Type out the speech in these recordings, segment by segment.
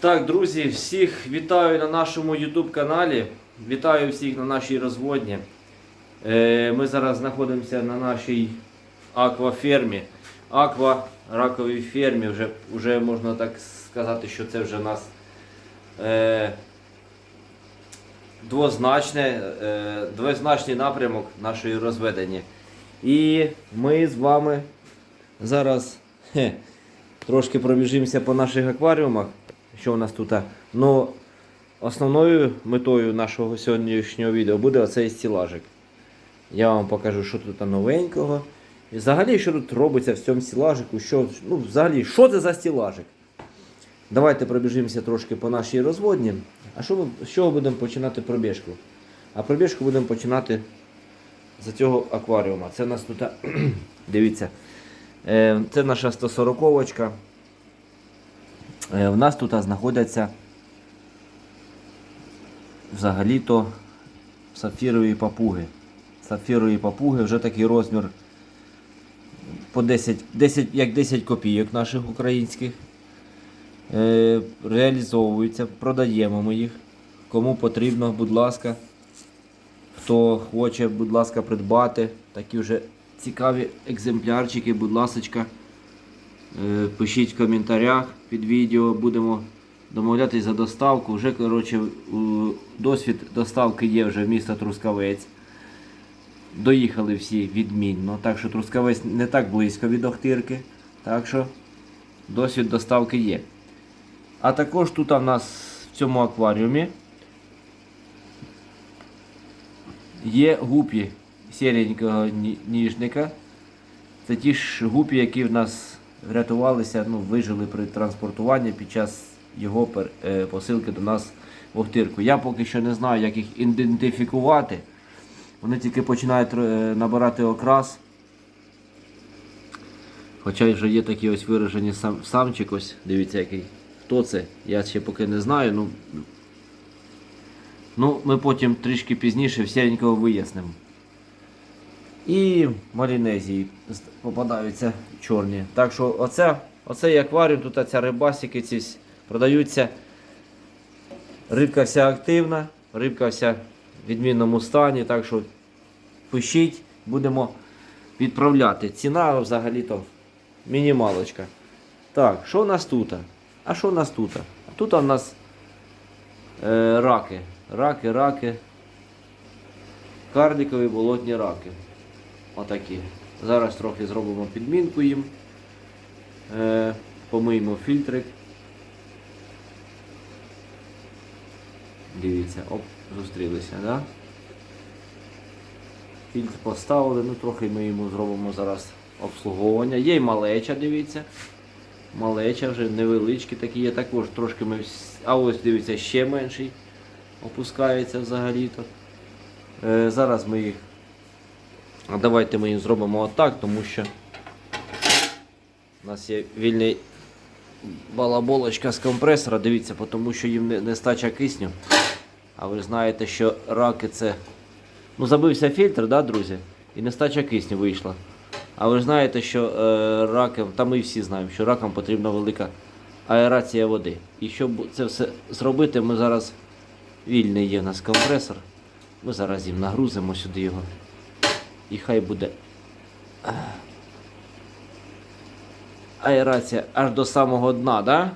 Так, друзі, всіх вітаю на нашому YouTube каналі. Вітаю всіх на нашій розводні. Е, Ми зараз знаходимося на нашій аквафермі. Аква раковій фермі. Вже, вже можна так сказати, що це вже у нас е, двозначне, е, двозначний напрямок нашої розведення. І ми з вами зараз хе, трошки пробіжимося по наших акваріумах, що у нас тут. Ну, основною метою нашого сьогоднішнього відео буде оцей стілажик. Я вам покажу, що тут новенького. І взагалі, що тут робиться в цьому стілажику, що, ну, взагалі, що це за стілажик? Давайте пробіжимося трошки по нашій розводні. А що з чого будемо починати пробіжку? А пробіжку будемо починати з цього акваріума. Це у нас тут, дивіться, е, це наша 140-очка. Е, В нас тут знаходяться взагалі-то сапфірові папуги. Сапфірові папуги вже такий розмір по 10, 10, як 10 копійок наших українських. Е, реалізовуються, продаємо ми їх. Кому потрібно, будь ласка. Хто хоче, будь ласка, придбати такі вже цікаві екземплярчики, будь ласка. Е, Пишіть в коментарях під відео, будемо домовлятись за доставку. Вже коротше, досвід доставки є вже в місто Трускавець. Доїхали всі відмінно. Так що Трускавець не так близько від Охтирки. Так що досвід доставки є. А також тут у нас в цьому акваріумі є гупі сіренького ніжника. Це ті ж гупі, які в нас врятувалися, ну, вижили при транспортуванні під час його е, посилки до нас в Охтирку. Я поки що не знаю, як їх ідентифікувати. Вони тільки починають е, набирати окрас. Хоча вже є такі ось виражені сам, самчик, ось дивіться який. Хто це? Я ще поки не знаю. Ну, ну ми потім трішки пізніше всенького вияснимо. І малінезії попадаються чорні. Так що оце, оцей акваріум, тут ця рибасики ці продаються. Рибка вся активна, рибка вся в відмінному стані. Так що пишіть, будемо відправляти. Ціна взагалі-то мінімалочка. Так, що у нас тут? А що у нас тут? Тут у нас е, раки. Раки, раки. Карликові болотні раки. Отакі. Зараз трохи зробимо підмінку їм. Е, помиємо фільтрик. Дивіться, оп, зустрілися, да? Фільтр поставили, ну трохи ми йому зробимо зараз обслуговування. Є й малеча, дивіться. Малеча вже невеличкі такі є також. Трошки ми. А ось дивіться, ще менший опускається взагалі-то. Е, зараз ми їх. А давайте ми їх зробимо отак, тому що у нас є вільний балаболочка з компресора. Дивіться, тому що їм нестача кисню. А ви знаєте, що раки це. Ну, забився фільтр, да, друзі? І нестача кисню вийшла. А ви знаєте, що е, ракам, та ми всі знаємо, що ракам потрібна велика аерація води. І щоб це все зробити, ми зараз вільний є у нас компресор. Ми зараз їм нагрузимо сюди його. І хай буде аерація аж до самого дна, да?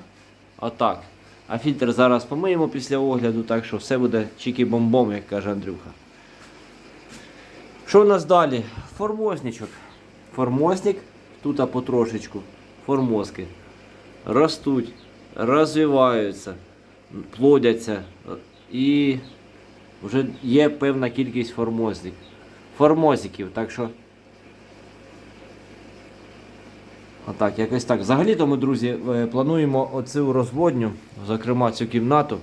Отак. А фільтр зараз помиємо після огляду, так що все буде чики-бомбом, як каже Андрюха. Що у нас далі? Формозничок. Формозник, тут потрошечку. Формозки. Ростуть, розвиваються, плодяться. І вже є певна кількість формозник. Формозиків. Так що. Отак, якось так. Взагалі-то ми, друзі, е, плануємо оцю розводню, зокрема цю кімнату.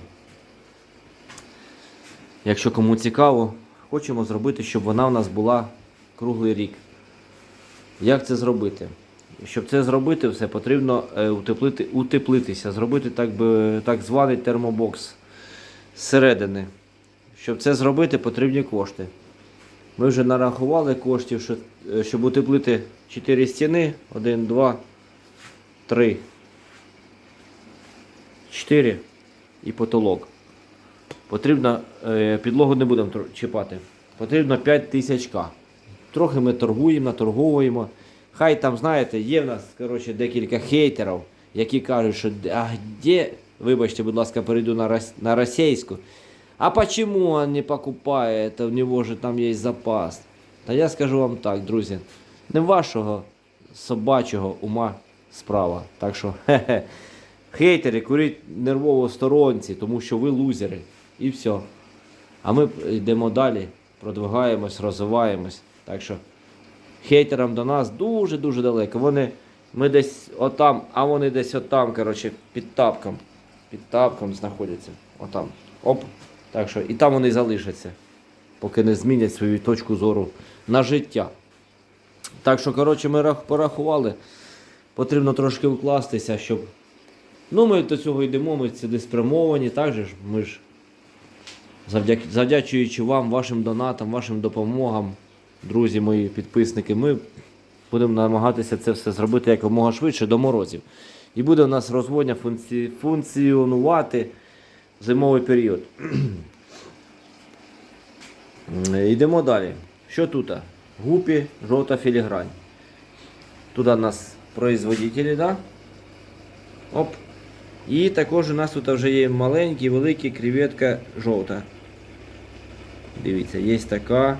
Якщо кому цікаво, хочемо зробити, щоб вона у нас була круглий рік. Як це зробити? Щоб це зробити, все потрібно е, утеплити, утеплитися, зробити так, би, так званий термобокс зсередини. Щоб це зробити, потрібні кошти. Ми вже нарахували коштів, що, е, щоб утеплити 4 стіни. 1, 2, 3, 4. і потолок. Потрібно, е, підлогу не будемо чіпати. Потрібно 5 тисяч К. Трохи ми торгуємо, наторговуємо. Хай там, знаєте, є в нас коротше, декілька хейтерів, які кажуть, що а де, вибачте, будь ласка, перейду на російську. А почему он не покупає? Это у него же там є запас. Та я скажу вам так, друзі, не вашого собачого ума справа. Так що, хе-хе. Хейтери, куріть нервово сторонці, тому що ви лузери. І все. А ми йдемо далі, продвигаємось, розвиваємось. Так що хейтерам до нас дуже-дуже далеко. Вони, ми десь отам, а вони десь отам, коротше, під тапком. Під тапком знаходяться. Отам. Оп. Так що і там вони залишаться, поки не змінять свою точку зору на життя. Так що, коротше, ми порахували. Потрібно трошки вкластися, щоб. Ну, ми до цього йдемо, ми цілеспрямовані, так же ж, ми ж завдяк... завдячуючи вам, вашим донатам, вашим допомогам, друзі мої підписники, ми будемо намагатися це все зробити якомога швидше до морозів. І буде у нас розводня функці... функціонувати зимовий період. Йдемо далі. Що тут? Гупі, жовта філігрань. Тут у нас производителі, да? Оп. І також у нас тут вже є маленькі, великі креветка жовта. Дивіться, є така.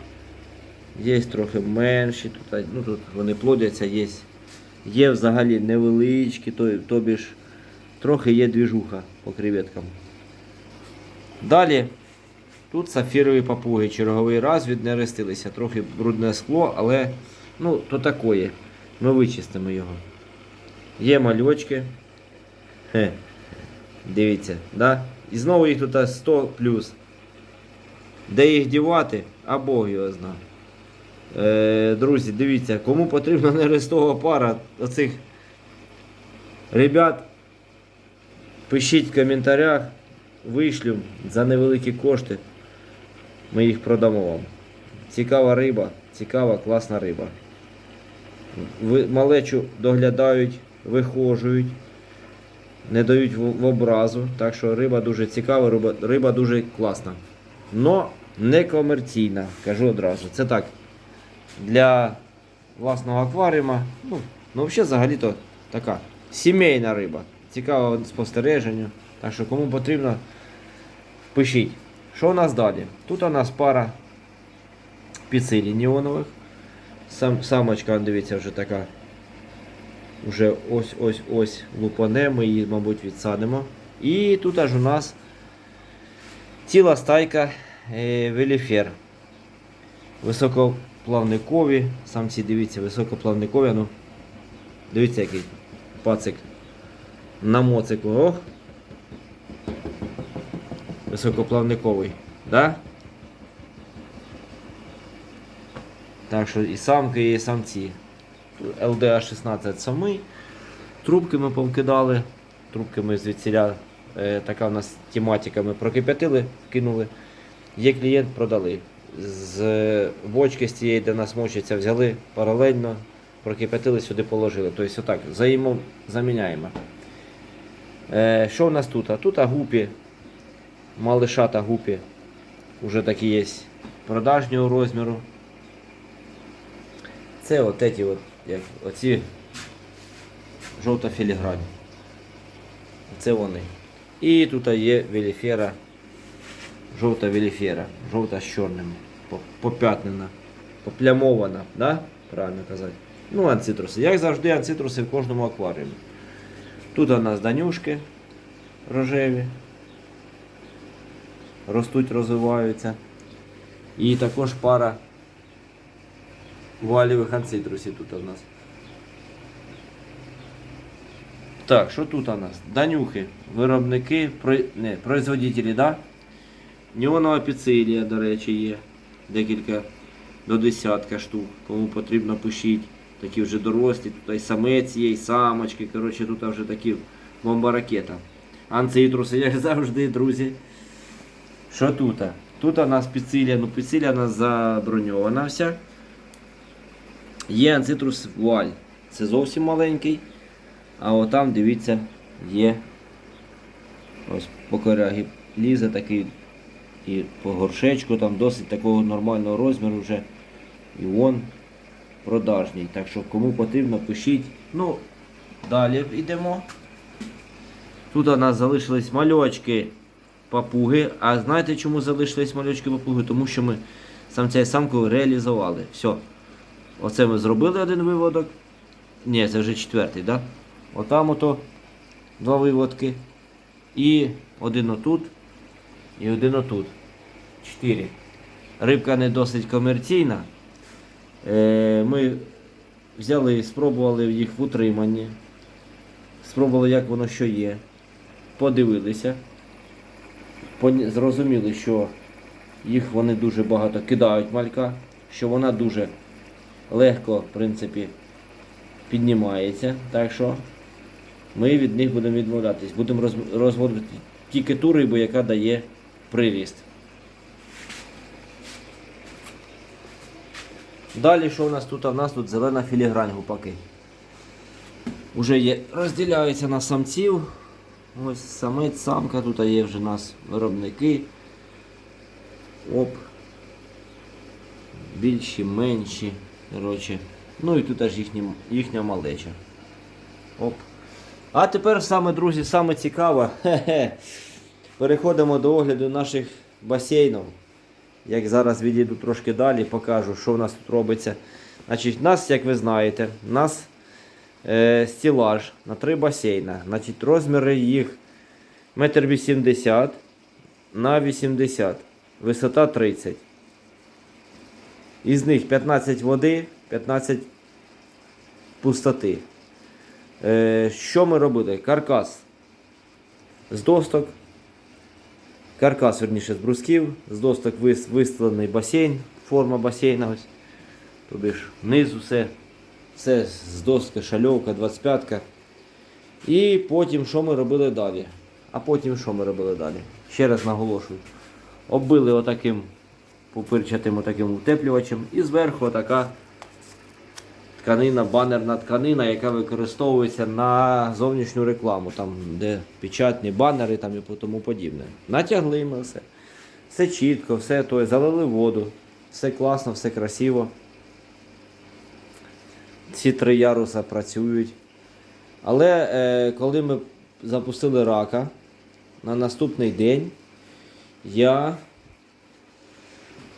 Є трохи менші. Тут, ну, тут вони плодяться, є. Є взагалі невеличкі, тобі ж трохи є двіжуха по креветкам. Далі. Тут сафірові папуги, черговий раз віднерестилися. Трохи брудне скло, але ну, то такое. Ми вичистимо його. Є мальочки. Хе. Дивіться, да? І знову їх тут 100 плюс. Де їх дівати, а Бог його зна. Е, друзі, дивіться, кому потрібна нерестова пара оцих ребят, пишіть в коментарях, вишлю за невеликі кошти. Ми їх продамо вам. Цікава риба, цікава, класна риба. Малечу доглядають, вихожують, не дають в, образу. Так що риба дуже цікава, риба, риба дуже класна. Но не комерційна, кажу одразу. Це так. Для власного акваріума. Ну, ну взагалі взагалі-то така сімейна риба. Цікава спостереженню. Так що кому потрібно, пишіть. Що у нас далі? Тут у нас пара піцилій неонових. Сам, самочка, дивіться, вже така. Вже ось-ось-ось лупане, ми її, мабуть, відсадимо. І тут аж у нас ціла стайка е, веліфер. Високоплавникові. Самці, дивіться, високоплавникові. Ну, дивіться, який пацик на моцику. Ох. Високоплавниковий. Да? Так що і самки, і самці. ЛДА 16 самий. Трубки ми повкидали. Трубки ми звідсіля. Е, така у нас тематика. Ми прокип'ятили, кинули. Є клієнт, продали. З е, бочки з цієї, де нас мочиться, взяли паралельно, прокип'ятили, сюди положили. Тобто отак, взаємо заміняємо. Е, що у нас тут? А тут а гупі, малишата гупі. Уже такі є продажнього розміру. Це от эти от, як, оці жовта філігрань. Це вони. І тут є веліфера, жовта веліфера, жовта з чорним, поп'ятнена, поплямована, да? правильно казати. Ну, анцитруси. Як завжди, анцитруси в кожному акваріумі. Тут у нас данюшки рожеві. Ростуть, розвиваються. І також пара валівих анцитрусів тут у нас. Так, що тут у нас? Данюхи, виробники, про... не, производителі, да? Неонова піцилія, до речі, є. Декілька до десятка штук. Кому потрібно пишіть. Такі вже дорослі, тут і самець є, і самочки. Коротше, тут вже такі бомба-ракета. Анцитруси, як завжди, друзі. Що тут? Тут у нас піцилія, ну піцилія у нас заброньована вся. Є анцитрус вуаль. Це зовсім маленький. А отам, дивіться, є Ось по корягі лізе такий і по горшечку там досить такого нормального розміру вже. І вон продажній. Так що кому потрібно, пишіть. Ну, далі йдемо. Тут у нас залишились мальочки папуги. А знаєте чому залишились мальочки папуги? Тому що ми самця і самку реалізували. Все. Оце ми зробили один виводок. Ні, це вже четвертий? Да? Отам ото два виводки. І один отут. І один отут. Чотири. Рибка не досить комерційна. Е, Ми взяли і спробували їх в утриманні. Спробували, як воно що є. Подивилися. Зрозуміли, що їх вони дуже багато кидають малька, що вона дуже легко, в принципі, піднімається. Так що ми від них будемо відмовлятись. Будемо розводити тільки ту рибу, яка дає приріст. Далі що у нас тут? В нас тут зелена філігрань гупаки. Уже є, розділяються на самців. Ось самець, самка, тут є вже у нас виробники. Оп. Більші, менші. Коротше. Ну і тут аж їхні, їхня малеча. Оп. А тепер саме, друзі, саме цікаве. Переходимо до огляду наших басейнів. Як зараз відійду трошки далі, покажу, що в нас тут робиться. Значить, нас, як ви знаєте, нас е, стілаж на три басейна. Значить, розміри їх 1,80 м на 80 висота 30. Із них 15 води, 15 пустоти. Е, що ми робили? Каркас з досток. Каркас, верніше, з брусків, з досток вис- виставлений басейн, форма басейна. Ось. Туди ж внизу все. Все з доски, шальовка, 25-ка. І потім що ми робили далі? А потім що ми робили далі? Ще раз наголошую. Оббили отаким пупирчатим отаким утеплювачем і зверху отака тканина, банерна тканина, яка використовується на зовнішню рекламу, там, де печатні банери там і тому подібне. Натягли ми все. Все чітко, все то, залили воду, все класно, все красиво. Ці три яруса працюють. Але е, коли ми запустили рака, на наступний день я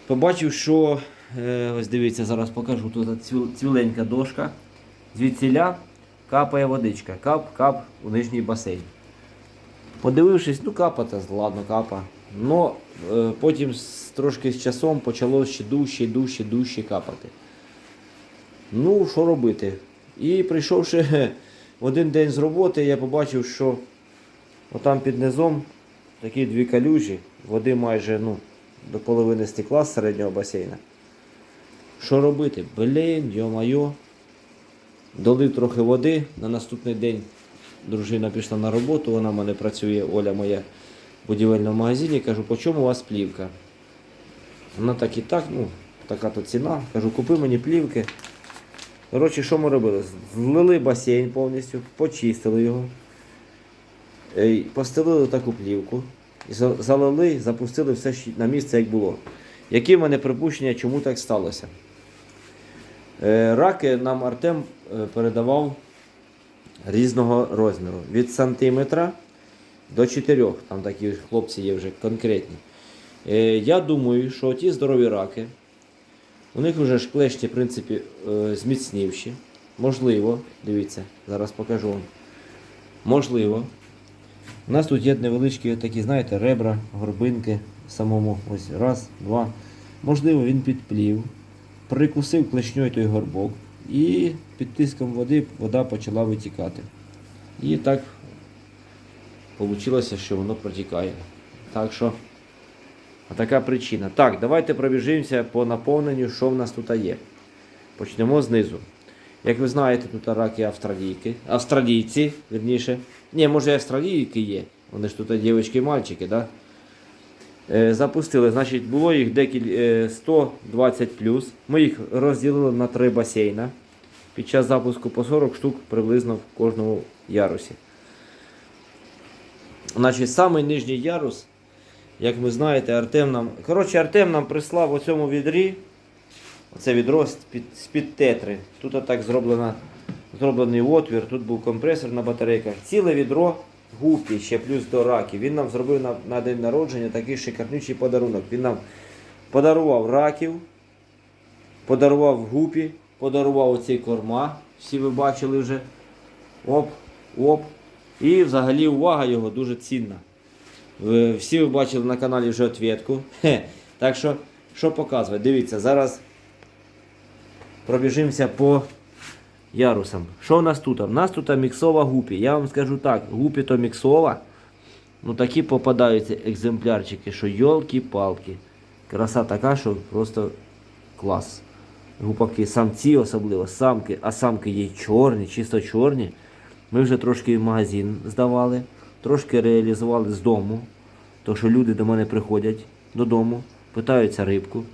побачив, що е, ось дивіться, зараз покажу. Тут цвіленька дошка. Звідсіля капає водичка. Кап, кап у нижній басейн. Подивившись, ну капати, ладно, капа. Но е, потім трошки з часом почало ще дужче, дужче, дужче капати. Ну, що робити? І прийшовши один день з роботи, я побачив, що отам під низом такі дві калюжі, води майже ну, до половини стекла з середнього басейна. Що робити? Блін, йо-майо. Долив трохи води. На наступний день дружина пішла на роботу, вона в мене працює, Оля моя в будівельному магазині. Кажу, по чому у вас плівка? Вона так і так, ну, така то ціна. Кажу, купи мені плівки. Коротше, що ми робили? Злили басейн повністю, почистили його, е, постелили таку плівку, залили, запустили все на місце, як було. Які в мене припущення, чому так сталося? Е, Раки нам Артем е, передавав різного розміру. Від сантиметра до 4. Там такі хлопці є вже конкретні. Я думаю, що ті здорові раки, у них вже ж клешні, в принципі, е, зміцнівші. Можливо, дивіться, зараз покажу вам. Можливо. У нас тут є невеличкі такі, знаєте, ребра, горбинки самому. Ось раз, два. Можливо, він підплів, прикусив клешньою той горбок і під тиском води вода почала витікати. І так вийшло, що воно протікає. Так що, така причина. Так, давайте пробіжимося по наповненню, що в нас тут є. Почнемо знизу. Як ви знаєте, тут раки австралійки. Австралійці, верніше. Ні, може австралійки є. Вони ж тут дівчатки і мальчики, да? Е, запустили, значить, було їх декіль 120 плюс. Ми їх розділили на три басейна. Під час запуску по 40 штук приблизно в кожному ярусі. Значить, самий нижній ярус, як ви знаєте, Артем нам. Коротше, Артем нам прислав у цьому відрі. Оце відро з-під, тетри. Тут отак зроблено, зроблений отвір, тут був компресор на батарейках. Ціле відро гупі, ще плюс до раків. Він нам зробив на, на день народження такий шикарнючий подарунок. Він нам подарував раків, подарував гупі, подарував оцей корма. Всі ви бачили вже. Оп, оп. І взагалі увага його дуже цінна. Всі ви бачили на каналі вже ответку. Так що, що показує? Дивіться, зараз пробіжимося по ярусам. Що у нас тут? У нас тут міксова гупі. Я вам скажу так, гупі то міксова. Ну такі попадаються екземплярчики, що йолки-палки. Краса така, що просто клас. Гупаки, самці особливо, самки, а самки є чорні, чисто чорні. Ми вже трошки в магазин здавали, трошки реалізували з дому. То що люди до мене приходять додому, питаються рибку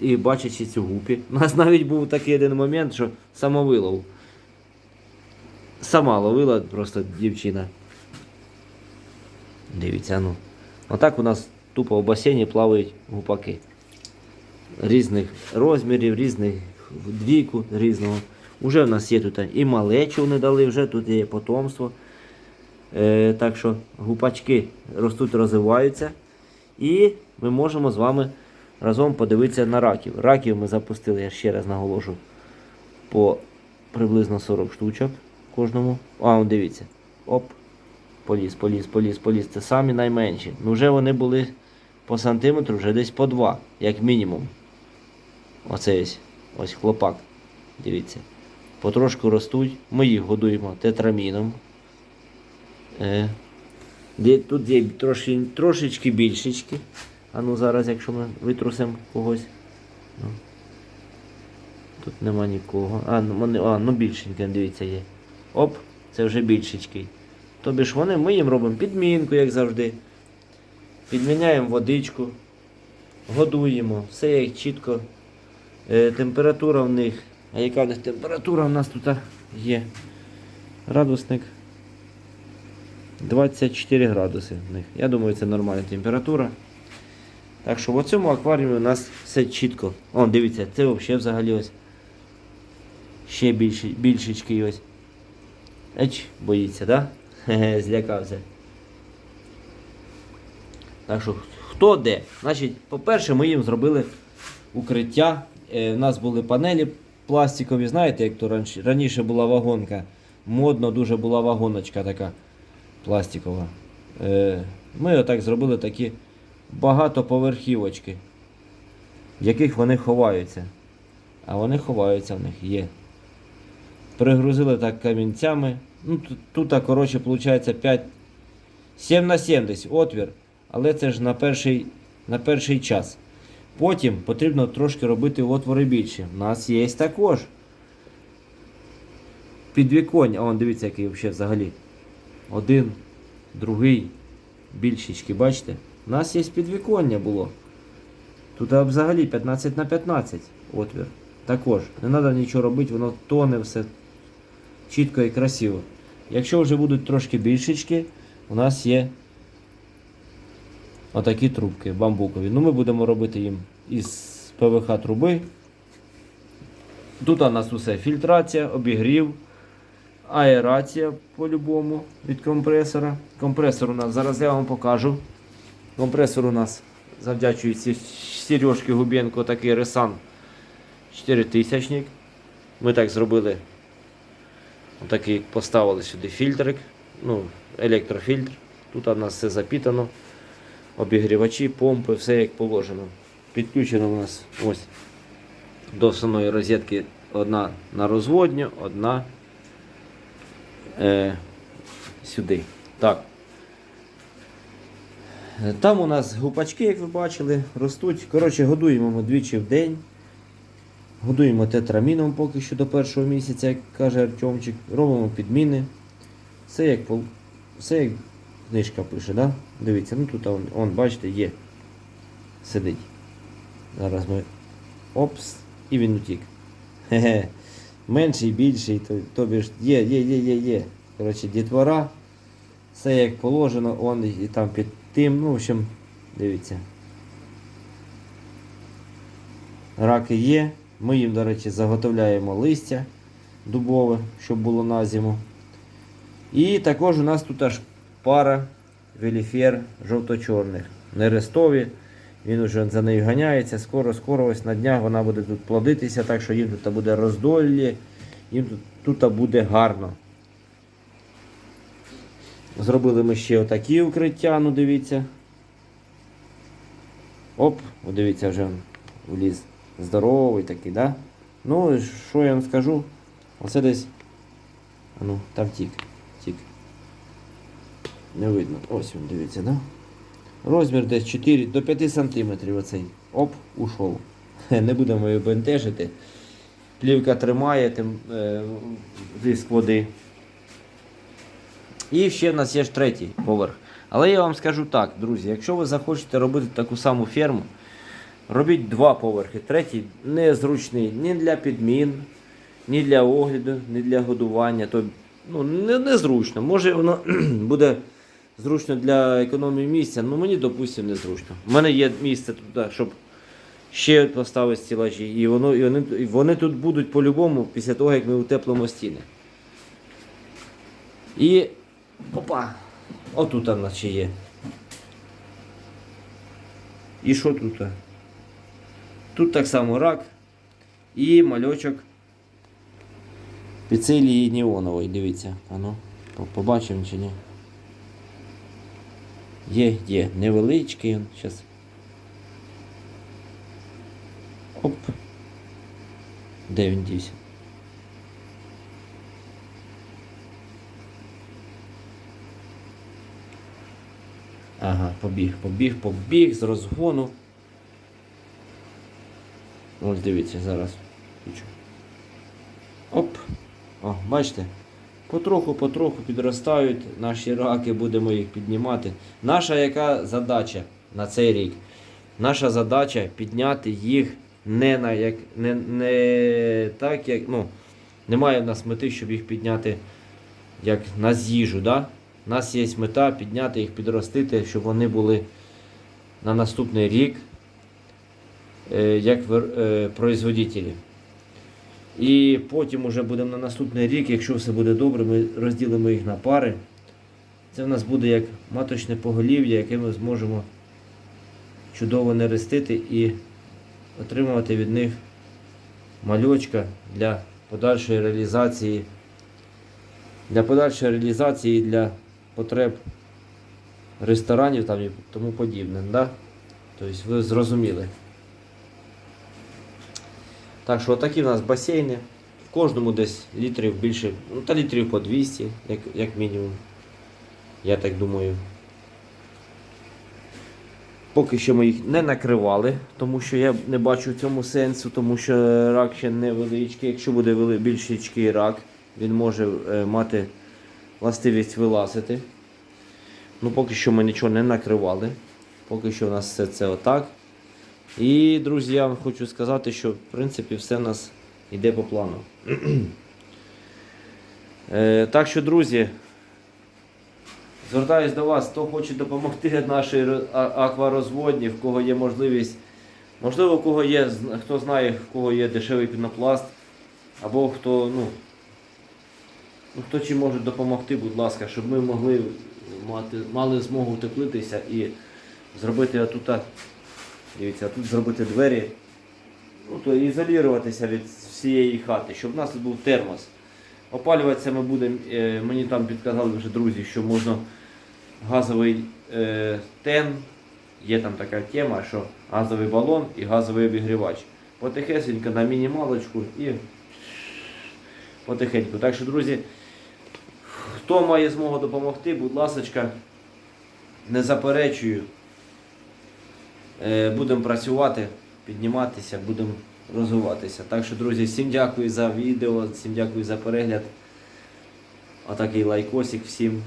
і бачачи цю гупі. У нас навіть був такий один момент, що самовилов. Сама ловила просто дівчина. Дивіться, ну. Отак у нас тупо в басейні плавають гупаки. Різних розмірів, різних двійку різного. Уже в нас є тут і малечу не дали, вже тут є потомство. Е, так що гупачки ростуть, розвиваються. І ми можемо з вами разом подивитися на раків. Раків ми запустили, я ще раз наголошу, по приблизно 40 штучок кожному. А, он дивіться. Оп. Поліз, поліз, поліз, поліз. Це самі найменші. Ну вже вони були по сантиметру, вже десь по 2, як мінімум. Оце ось, ось хлопак. Дивіться. Потрошку ростуть. Ми їх годуємо тетраміном. Е, тут є трошки, трошечки більшечки. А ну зараз, якщо ми витрусимо когось. Ну. Тут нема нікого. А, ну, вони, а, ну більшеньке, дивіться, є. Оп, це вже більшечкий. Тобі ж вони, ми їм робимо підмінку, як завжди. Підміняємо водичку, годуємо, все як чітко. Е, температура в них. А яка в них температура у нас тут є? Градусник 24 градуси в них. Я думаю, це нормальна температура. Так що в цьому акваріумі у нас все чітко. О, дивіться, це взагалі взагалі ось. Ще більше, більшечки ось. Еч, боїться, да? Злякався. Так що, хто де? Значить, по-перше, ми їм зробили укриття. Е, у нас були панелі пластикові, знаєте, як то раніше була вагонка. Модно дуже була вагоночка така пластикова. Е, ми отак зробили такі багатоповерхівочки, в яких вони ховаються. А вони ховаються в них є. Пригрузили так камінцями. Ну, тут, коротше, виходить 5, 7 на 7 десь отвір. Але це ж на перший, на перший час. Потім потрібно трошки робити отвори більше. У нас є також. Підвіконня. А вон дивіться, який взагалі. Один, другий, більшечки, бачите? У нас є підвіконня було. Тут взагалі 15 на 15 отвір. Також. Не треба нічого робити, воно тоне все чітко і красиво. Якщо вже будуть трошки більшечки, у нас є отакі трубки бамбукові. Ну, ми будемо робити їм із ПВХ труби. Тут у нас усе фільтрація, обігрів, аерація по-любому від компресора. Компресор у нас, зараз я вам покажу. Компресор у нас завдячується Сережки Губенко такий Ресан 4000. Ми так зробили. Отакий поставили сюди фільтрик, ну, електрофільтр. Тут у нас все запітано. Обігрівачі, помпи, все як положено. Підключено у нас ось до основної розетки одна на розводню, одна е, сюди. Так. Е, Там у нас гупачки, як ви бачили, ростуть. Коротше, годуємо ми двічі в день. Годуємо тетраміном поки що до першого місяця, як каже Артемчик. Робимо підміни. Все як, все як книжка пише, да? Дивіться, ну тут он, он, бачите, є. Сидить. Зараз ми. Опс, і він утік. Хе-хе. Менший, більший, то, тобі ж є, є, є, є, є. Коротше, дітвора Все як положено, он і там під тим, ну, в общем, дивіться. Раки є. Ми їм, до речі, заготовляємо листя дубове, щоб було на зиму. І також у нас тут аж пара веліфер жовто-чорних. Нерестові. Він уже за нею ганяється. Скоро, скоро ось на днях вона буде тут плодитися, так що їм тут буде роздолі, їм тут, тут буде гарно. Зробили ми ще отакі укриття, ну дивіться. Оп, дивіться, вже вліз здоровий такий, да? Ну, що я вам скажу? Оце десь. Ну, там тік. Тік. Не видно. Ось він, дивіться, да? Розмір десь 4 до 5 сантиметрів оцей. Оп, ушов. Не будемо його бентежити. Плівка тримає тим, е, диск води. І ще в нас є ж третій поверх. Але я вам скажу так, друзі, якщо ви захочете робити таку саму ферму, робіть два поверхи. Третій незручний ні для підмін, ні для огляду, ні для годування. То, ну, не, незручно. Може воно буде зручно для економії місця, ну мені, допустимо, незручно. У мене є місце тут, щоб ще поставити стілажі. І, воно, і, вони, і вони тут будуть по-любому після того, як ми утеплимо стіни. І опа! Отут у нас ще є. І що тут? Тут так само рак і мальочок піцилії неонової, дивіться. А ну, побачимо чи ні. Є, є, невеличкий він. Щас. Оп. Де він дівся? Ага, побіг, побіг, побіг з розгону. Ось дивіться, зараз. Оп. О, бачите? Потроху, потроху підростають наші раки, будемо їх піднімати. Наша яка задача на цей рік? Наша задача підняти їх не на як не, не так, як. Ну, немає в нас мети, щоб їх підняти як на з'їжу. Да? У нас є мета підняти їх, підростити, щоб вони були на наступний рік е, як е, производителі. І потім уже будемо на наступний рік, якщо все буде добре, ми розділимо їх на пари. Це в нас буде як маточне поголів'я, яке ми зможемо чудово нерестити і отримувати від них мальочка для подальшої реалізації. Для подальшої реалізації для потреб ресторанів там і тому подібне. Да? Тобто ви зрозуміли. Так що такі в нас басейни. В кожному десь літрів більше, ну та літрів по 200, як, як мінімум. Я так думаю. Поки що ми їх не накривали, тому що я не бачу в цьому сенсу, тому що рак ще невеличкий. Якщо буде більший рак, він може е, мати властивість вилазити. Ну, поки що ми нічого не накривали. Поки що у нас все це отак. І, друзі, я вам хочу сказати, що в принципі все у нас йде по плану. Е, так що, друзі, звертаюсь до вас, хто хоче допомогти нашій ро- акварозводні, в кого є можливість, можливо, у кого є, хто знає, в кого є дешевий пінопласт, або хто, ну, ну хто чим може допомогти, будь ласка, щоб ми могли мати, мали змогу утеплитися і зробити отут, дивіться, тут зробити двері, ну, то ізолюватися від всієї хати, щоб у нас тут був термос. Опалюватися ми будемо, е, мені там підказали вже друзі, що можна газовий е, тен, є там така тема, що газовий балон і газовий обігрівач. Потихесенько на мінімалочку і потихеньку. Так що, друзі, хто має змогу допомогти, будь ласка, не заперечую. Е, Будемо працювати, підніматися, будемо розвиватися. Так що, друзі, всім дякую за відео, всім дякую за перегляд. А такий лайкосик всім,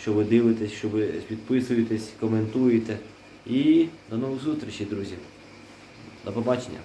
що ви дивитесь, що ви підписуєтесь, коментуєте. І до нових зустрічей, друзі. До побачення.